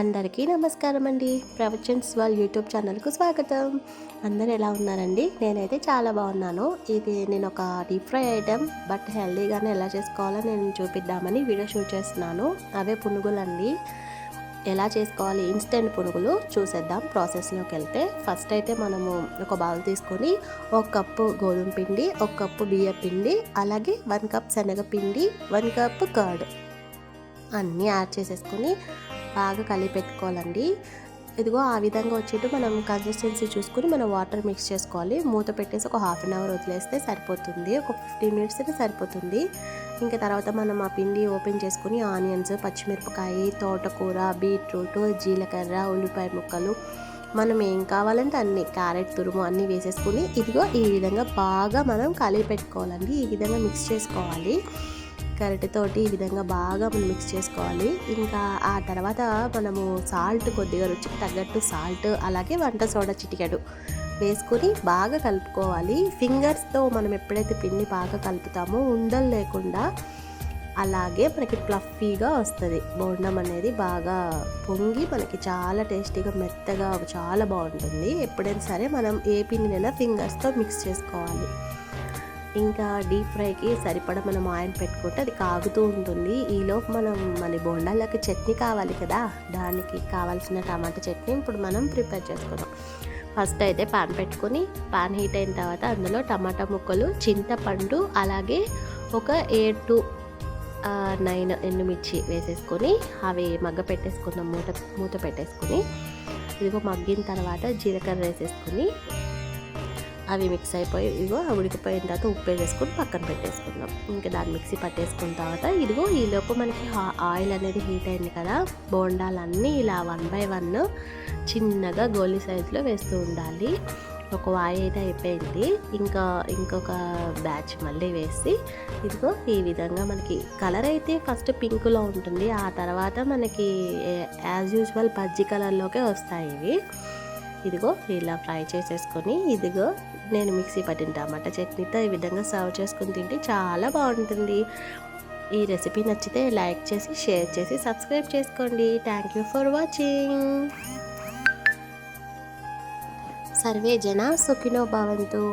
అందరికీ నమస్కారం అండి ప్రవచన్స్ వాళ్ళ యూట్యూబ్ ఛానల్కు స్వాగతం. అందరు ఎలా ఉన్నారండి? నేనైతే చాలా బాగున్నాను. ఇది నేను ఒక డీప్ ఫ్రై ఐటెం బట్ హెల్దీగానే ఎలా చేసుకోవాలో నేను చూపిద్దామని వీడియో షూట్ చేస్తున్నాను. అవే పునుగులండి. ఎలా చేసుకోవాలి? ఇన్స్టెంట్ పునుగులు చూసేద్దాం ప్రాసెస్లోకి వెళ్తే. ఫస్ట్ అయితే మనము ఒక బౌల్ తీసుకొని ఒక కప్పు గోధుమ పిండి ఒక కప్పు బియ్య పిండి అలాగే వన్ కప్ శనగపిండి వన్ కప్ కర్డ్ అన్నీ యాడ్ చేసేసుకొని బాగా కలిపెట్టుకోవాలండి ఇదిగో ఆ విధంగా వచ్చేట్టు మనం కన్సిస్టెన్సీ చూసుకుని మనం వాటర్ మిక్స్ చేసుకోవాలి. మూత పెట్టేసి ఒక హాఫ్ అన్ అవర్ వదిలేస్తే సరిపోతుంది. ఒక ఫిఫ్టీన్ మినిట్స్ అయితే సరిపోతుంది. ఇంకా తర్వాత మనం ఆ పిండి ఓపెన్ చేసుకుని ఆనియన్స్ పచ్చిమిరపకాయ తోటకూర బీట్రూట్ జీలకర్ర ఉల్లిపాయ ముక్కలు మనం ఏం కావాలంటే అన్ని క్యారెట్ తురుము అన్నీ వేసేసుకుని ఇదిగో ఈ విధంగా బాగా మనం కలిపి పెట్టుకోవాలండి. ఈ విధంగా మిక్స్ చేసుకోవాలి. గరిటెతోటి ఈ విధంగా బాగా మనం మిక్స్ చేసుకోవాలి. ఇంకా ఆ తర్వాత మనము సాల్ట్ కొద్దిగా రుచికి తగ్గట్టు సాల్ట్ అలాగే వంట సోడా చిటికెడు వేసుకొని బాగా కలుపుకోవాలి. ఫింగర్స్తో మనం ఎప్పుడైతే పిండి బాగా కలుపుతామో ఉండలు లేకుండా అలాగే మనకి ప్లఫీగా వస్తుంది. బోండం అనేది బాగా పొంగి మనకి చాలా టేస్టీగా మెత్తగా చాలా బాగుంటుంది. ఎప్పుడైనా సరే మనం ఏ పిండినైనా ఫింగర్స్తో మిక్స్ చేసుకోవాలి. ఇంకా డీప్ ఫ్రైకి సరిపడా మనం ఆయిల్ పెట్టుకుంటే అది కాగుతూ ఉంటుంది. ఈలోపు మనం మన బొండాలకి చట్నీ కావాలి కదా. దానికి కావాల్సిన టమాటా చట్నీ ఇప్పుడు మనం ప్రిపేర్ చేసుకుందాం. ఫస్ట్ అయితే పాన్ పెట్టుకొని పాన్ హీట్ అయిన తర్వాత అందులో టమాటా ముక్కలు చింతపండు అలాగే ఒక ఎయిట్ టు నైన్ ఎండుమిర్చి వేసేసుకొని అవి మగ్గ పెట్టేసుకుందాం మూత మూత పెట్టేసుకొని. ఇదిగో మగ్గిన తర్వాత జీలకర్ర వేసేసుకొని అవి మిక్స్ అయిపోయి ఇదిగో ఉడికిపోయిన తర్వాత ఉప్పు వేసేసుకొని పక్కన పెట్టేసుకుందాం. ఇంకా దాన్ని మిక్సీ పట్టేసుకున్న తర్వాత ఇదిగో ఈలోపు మనకి ఆయిల్ అనేది హీట్ అయింది కదా బోండాలన్నీ ఇలా వన్ బై వన్ చిన్నగా గోలీ సైజులో వేస్తూ ఉండాలి. ఒక వాయి అయితే అయిపోయింది. ఇంకా ఇంకొక బ్యాచ్ మళ్ళీ వేసి ఇదిగో ఈ విధంగా మనకి కలర్ అయితే ఫస్ట్ పింక్లో ఉంటుంది. ఆ తర్వాత మనకి యాజ్ యూజువల్ బజ్జీ కలర్లోకే వస్తాయి ఇవి. ఇదిగో ఇలా ఫ్రై చేసేసుకొని ఇదిగో నేను మిక్సీ పట్టిన టమాటా చట్నీతో ఈ విధంగా సర్వ్ చేసుకుని తింటే చాలా బాగుంటుంది. ఈ రెసిపీ నచ్చితే లైక్ చేసి షేర్ చేసి సబ్స్క్రైబ్ చేసుకోండి. థ్యాంక్ యూ ఫర్ వాచింగ్ సర్వే జన సుఖినో భవంతు.